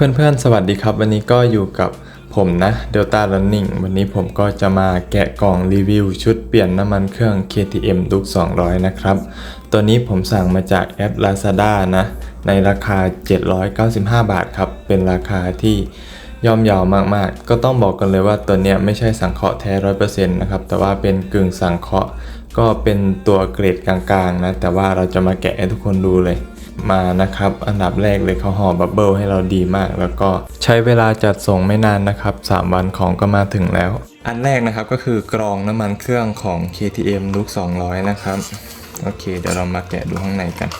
เพื่อนๆ สวัสดีครับ วันนี้ก็อยู่กับผมนะ Delta Running วันนี้ผมก็จะมาแกะกล่องรีวิวชุดเปลี่ยนน้ำมันเครื่อง KTM Duke 200 นะครับ ตัวนี้ผมสั่งมาจากแอป Lazada นะ ในราคา 795 บาทครับ เป็นราคาที่ย่อมเยาวมากๆ ก็ต้องบอกกันเลยว่าตัวเนี้ยไม่ใช่สังเคราะห์แท้100%นะครับ แต่ว่าเป็นกึ่งสังเคราะห์ ก็เป็นตัวเกรดกลางๆนะ แต่ว่าเราจะมาแกะให้ทุกคนดูเลย มานะครับ อันดับแรกเลยเขาห่อบับเบิลให้เราดีมาก แล้วก็ใช้เวลาจัดส่งไม่นานนะครับ 3 วันของก็มาถึงแล้ว อันแรกนะครับก็คือกรองน้ำมันเครื่องของ KTM Look 200 นะครับ โอเค เดี๋ยวเรามาแกะดูข้างในกัน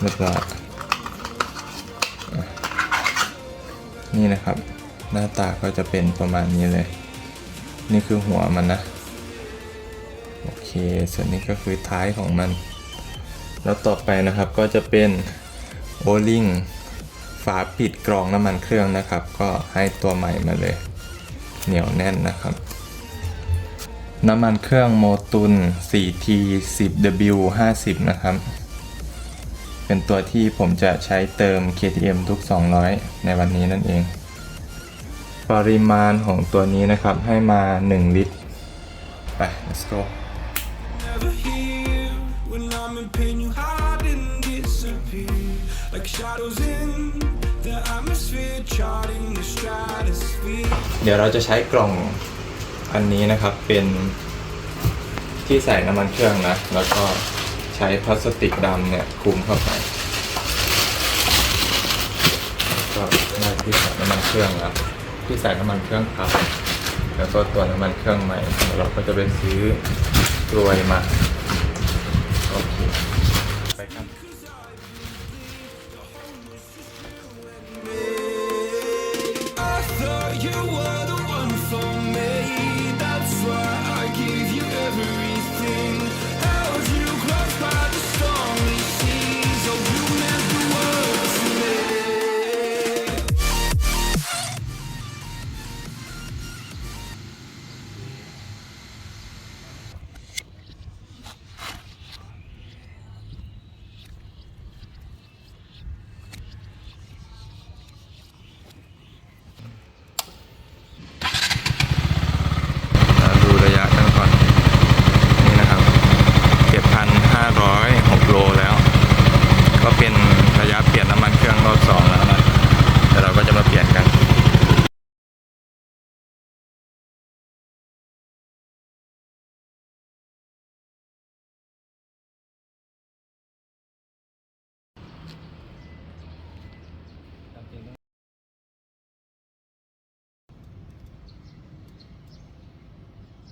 เรียบร้อยอะนี่นะครับ หน้าตาก็จะเป็นประมาณนี้เลย นี่คือหัวมันนะ โอเค ส่วนนี้ก็คือท้ายของมัน แล้วต่อไปนะครับก็จะเป็นโอลิงฝาปิดกรองน้ำมันเครื่องนะครับ ก็ให้ตัวใหม่มาเลย เหนียวแน่นนะครับ น้ำมันเครื่องโมตุน 4T 10W 50 นะครับ เป็นตัวที่ผมจะใช้เติม KTM ทุก 200 ในวันนี้นั่นเอง ปริมาณของตัวนี้นะครับให้มา 1 ลิตร ไป let's go pain. You hide and disappear like shadows in the atmosphere, charting the stratosphere. เดี๋ยวเราจะใช้กล่องอันนี้นะครับเป็นที่ใส่น้ำมันเครื่องนะ แล้วก็ใช้พลาสติกดำเนี่ยคลุมเข้าไปก็ได้ที่ใส่น้ำมันเครื่องแล้วที่ใส่น้ำมันเครื่องครับ แล้วก็ตัวน้ำมันเครื่องใหม่เราก็จะไปซื้อกลวยมา โอเคไปครับ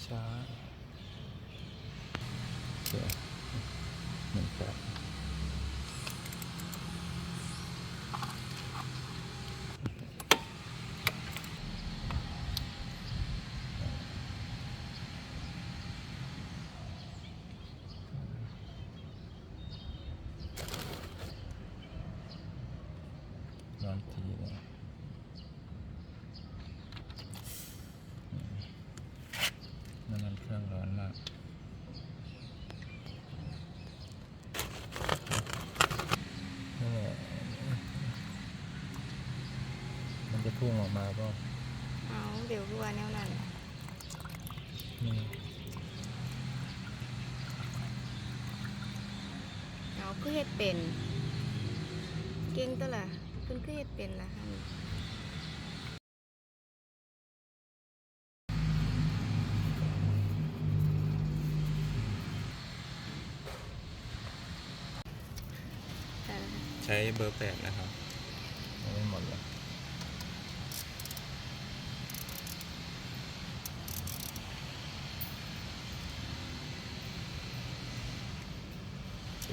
ช้าเดี๋ยวหนึ่งแปดร้อนทีเลยน้ำมันเครื่องร้อนมาก นั่นแหละมันจะ พุ่งออกมาก็เอาเดี๋ยวรัวแนวนั้นนี่เอาคือเฮ็ดเป็น เก่งตัวล่ะเพิ่นคือเฮ็ดเป็นล่ะหั่นแต่ละค่ะใช้เบอร์แปดนะครับยังไม่หมดเลย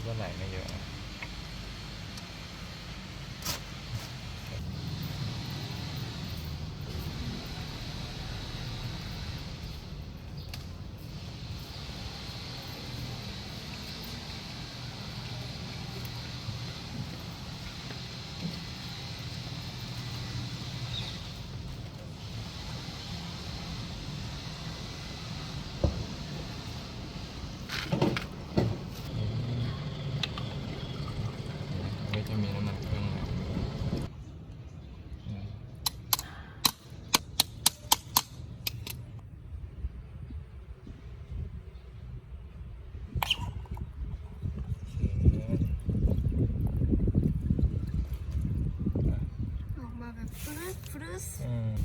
คิดว่าไหลไม่เยอะนะ cái cho miệng mình thương này 엄마가 부르스 부르스 음.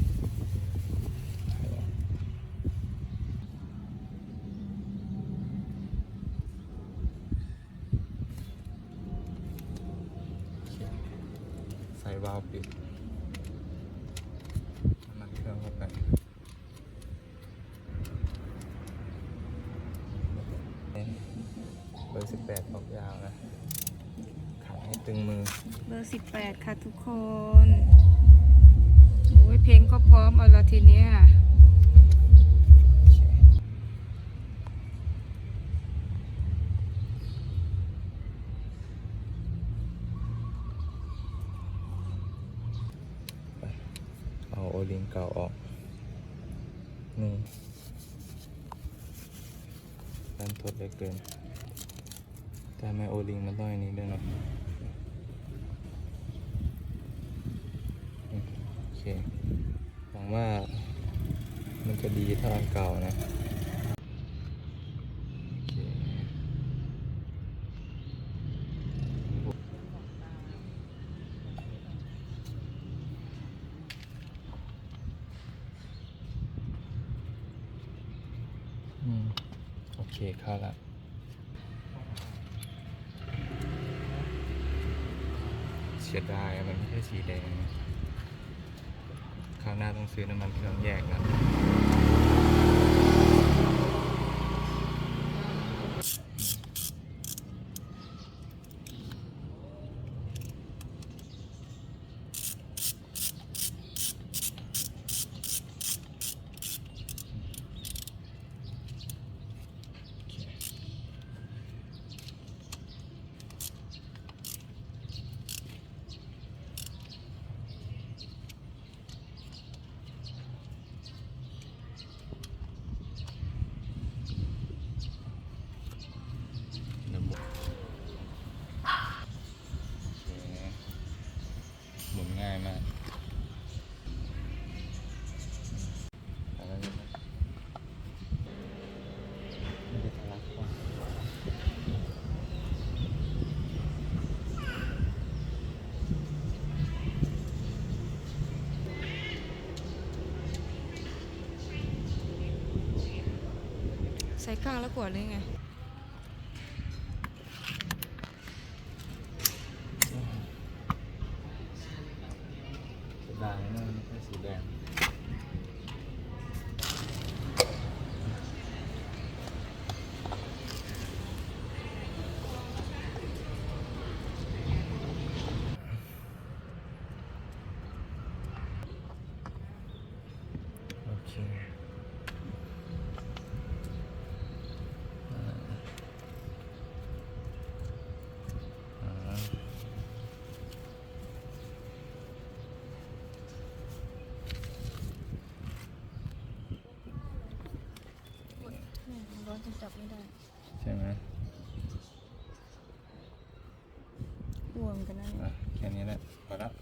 อร์สิบแปดออกยาวนะขัดให้ตึงมือ เบอร์สิบแปดค่ะทุกคนโอ้ยเพลงก็พร้อมเอาละทีเนี้ยเอาโอลิงเก่าออก นี่ดันทดเหลือเกิน แต่ไม่โอลิงมันต้องอันนี้ด้วยเนาะโอเคหวังว่ามันจะดีเท่าอันเก่านะโอเคอืมโอเคเข้าละ เสียดายมันไม่ใช่สีแดง คราวหน้าต้องซื้อน้ำมันเครื่องแยกนะบบโอเคหมุนง่ายมากเอาแล้วนี่ไม่ได้ทะลักว่ะ ใส่ข้างแล้วกวดเลยไงเสียดายนะมันไม่ใช่สีแดง จับไม่ได้ใช่ไหมรวมกันนะะแค่นี้แหละพอแล้ว